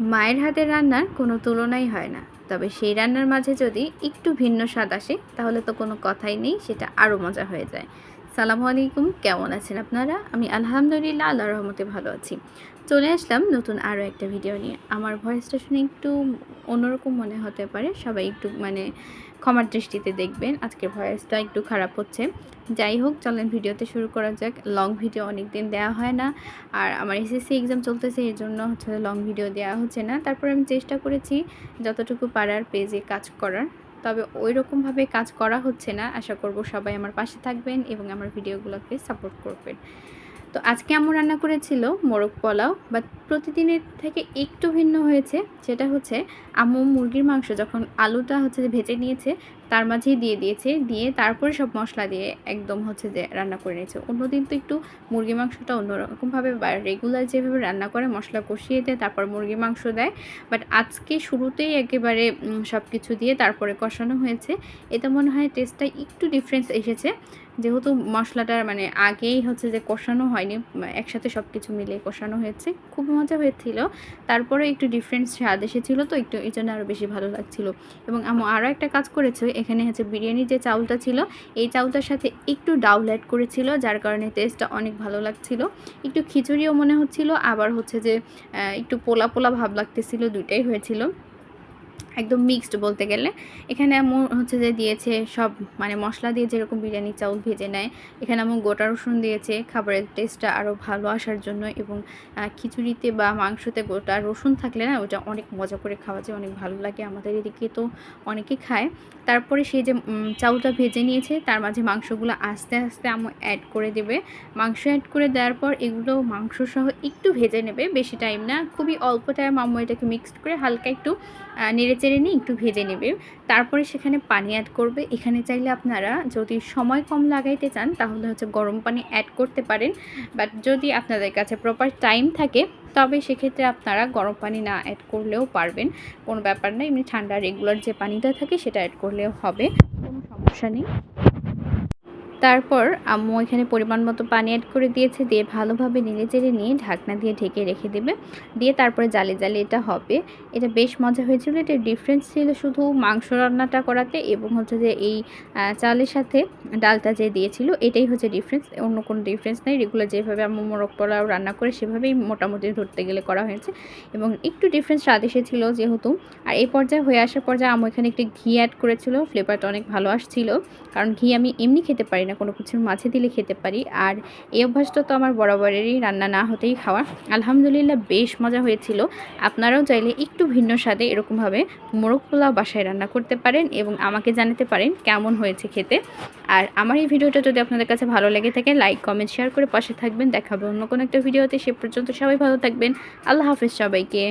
মায়ের হাতের রান্নার কোনো তুলনাই হয় না। তবে সেই রান্নার মাঝে যদি একটু ভিন্ন স্বাদ আসে, তাহলে তো কোনো কথাই নেই, সেটা আরও মজা হয়ে যায়। সালামু আলাইকুম। কেমন আছেন আপনারা? আমি আলহামদুলিল্লাহ আল্লাহ রহমতে ভালো আছি। চলে আসলাম নতুন আরও একটা ভিডিও নিয়ে। আমার ভয়েসটা শুনে একটু অন্যরকম মনে হতে পারে। সবাই একটু মানে ক্ষমার দৃষ্টিতে দেখবেন। আজকের ভয়েসটা একটু খারাপ হচ্ছে। যাই হোক, চলেন ভিডিওতে শুরু করা যাক। লং ভিডিও অনেক দিন দেওয়া হয় না। আর আমার এসএসসি এক্সাম চলতেছে, এই জন্য হচ্ছে লং ভিডিও দেওয়া হচ্ছে না। তারপর আমি চেষ্টা করেছি যতটুকু পারার পেজে কাজ করার। তবে ওই রকমভাবে কাজ করা হচ্ছে না। আশা করব সবাই আমার পাশে থাকবেন এবং আমার ভিডিওগুলোকে সাপোর্ট করবেন। তো আজকে আম্মু রান্না করেছিল মোরগ পোলাও, বাট প্রতিদিনের থেকে একটু ভিন্ন হয়েছে। সেটা হচ্ছে আম্মু মুরগির মাংস যখন আলুটা হচ্ছে ভেজে নিয়েছে তার মাঝেই দিয়ে দিয়েছে, দিয়ে তারপরে সব মশলা দিয়ে একদম হচ্ছে যে রান্না করে নিয়েছে। অন্যদিন তো একটু মুরগি মাংসটা অন্যরকমভাবে বা রেগুলার যেভাবে রান্না করে মশলা কষিয়ে দেয়, তারপর মুরগি মাংস দেয়। বাট আজকে শুরুতেই একেবারে সব কিছু দিয়ে তারপরে কষানো হয়েছে। এটা মনে হয় টেস্টটা একটু ডিফারেন্স এসেছে। যেহেতু মশলাটার মানে আগেই হচ্ছে যে কষানো হয়নি, একসাথে সব কিছু মিলে কষানো হয়েছে। খুব মজা হয়েছিল। তারপরে একটু ডিফারেন্স স্বাদ এসেছিল, তো একটু এই জন্য আরও বেশি ভালো লাগছিল। এবং আমার আরও একটা কাজ করেছে এখানে হচ্ছে বিরিয়ানির যে চাউলটা ছিল, এই চাউলটার সাথে একটু ডাউল অ্যাড করেছিল, যার কারণে টেস্টটা অনেক ভালো লাগছিল। একটু খিচুড়িও মনে হচ্ছিল, আবার হচ্ছে যে একটু পোলা পোলা ভাব লাগতেছিল, দুইটাই হয়েছিল। একদম মিক্সড বলতে গেলে। এখানে এমন হচ্ছে যে দিয়েছে সব মানে মশলা দিয়ে যেরকম বিরিয়ানি, চাউল ভেজে নেয়। এখানে এমন গোটা রসুন দিয়েছে, খাবারের টেস্টটা আরও ভালো আসার জন্য এবং খিচুড়িতে বা মাংসতে গোটা রসুন থাকলে না ওটা অনেক মজা করে খাওয়া যায়, অনেক ভালো লাগে আমাদের এদিকে তো অনেকে খায়। তারপরে সেই যে চাউলটা ভেজে নিয়েছে, তার মাঝে মাংসগুলো আস্তে আস্তে আমি অ্যাড করে দেবে। মাংস অ্যাড করে দেওয়ার পর এগুলো মাংস সহ একটু ভেজে নেবে, বেশি টাইম না, খুবই অল্প টাইম আম্মু এটাকে মিক্সড করে হালকা একটু নেড়ে চেড়ে নিয়ে একটু ভেজে নেবে। তারপরে সেখানে পানি অ্যাড করবে। এখানে চাইলে আপনারা যদি সময় কম লাগাইতে চান, তাহলে হচ্ছে গরম পানি অ্যাড করতে পারেন। বাট যদি আপনাদের কাছে প্রপার টাইম থাকে, তবে সেক্ষেত্রে আপনারা গরম পানি না অ্যাড করলেও পারবেন। কোনো ব্যাপার না, এমনি ঠান্ডা রেগুলার যে পানিটা থাকে, সেটা অ্যাড করলেও হবে। কোনো সমস্যা নেই। তারপর আম্মু এখানে পরিমাণ মতো পানি অ্যাড করে দিয়েছে, দিয়ে ভালোভাবে নেড়ে চেড়ে নিয়ে ঢাকনা দিয়ে ঢেকে রেখে দেবে। দিয়ে তারপরে জালে জালে এটা হবে। এটা বেশ মজা হয়েছিল এটা ডিফারেন্স ছিল শুধু মাংস রান্নাটা করাতে এবং হচ্ছে যে এই চালের সাথে ডালটা যে দিয়েছিল, এটাই হচ্ছে ডিফারেন্স অন্য কোনো ডিফারেন্স নেই। রেগুলার যেভাবে আম্মু মোরগ পোলাও রান্না করে, সেভাবেই মোটামুটি ধরতে গেলে করা হয়েছে। এবং একটু ডিফারেন্স স্বাদ এসেছিল যেহেতু। আর এই পর্যায়ে হয়ে আসার পর্যায়ে আম্মু এখানে একটি ঘি অ্যাড করেছিল ফ্লেভারটা অনেক ভালো আসছিল। কারণ ঘি আমি এমনি খেতে পারি না। না কোনো কিছুর মাঝে দিলে খেতে পারি। আর এই অভ্যাসটা তো আমার বরাবরেরই রান্না না হতেই খাওয়া। আলহামদুলিল্লাহ বেশ মজা হয়েছিল। আপনারাও চাইলে একটু ভিন্ন স্বাদে এরকমভাবে মোরগ পোলাও বাসায় রান্না করতে পারেন এবং আমাকে জানাতে পারেন কেমন হয়েছে খেতে। আর আমার এই ভিডিওটা যদি আপনাদের কাছে ভালো লেগে থাকে, লাইক, কমেন্ট, শেয়ার করে পাশে থাকবেন। দেখাবে অন্য কোনো একটা ভিডিওতে। সে পর্যন্ত সবাই ভালো থাকবেন। আল্লাহ হাফেজ সবাইকে।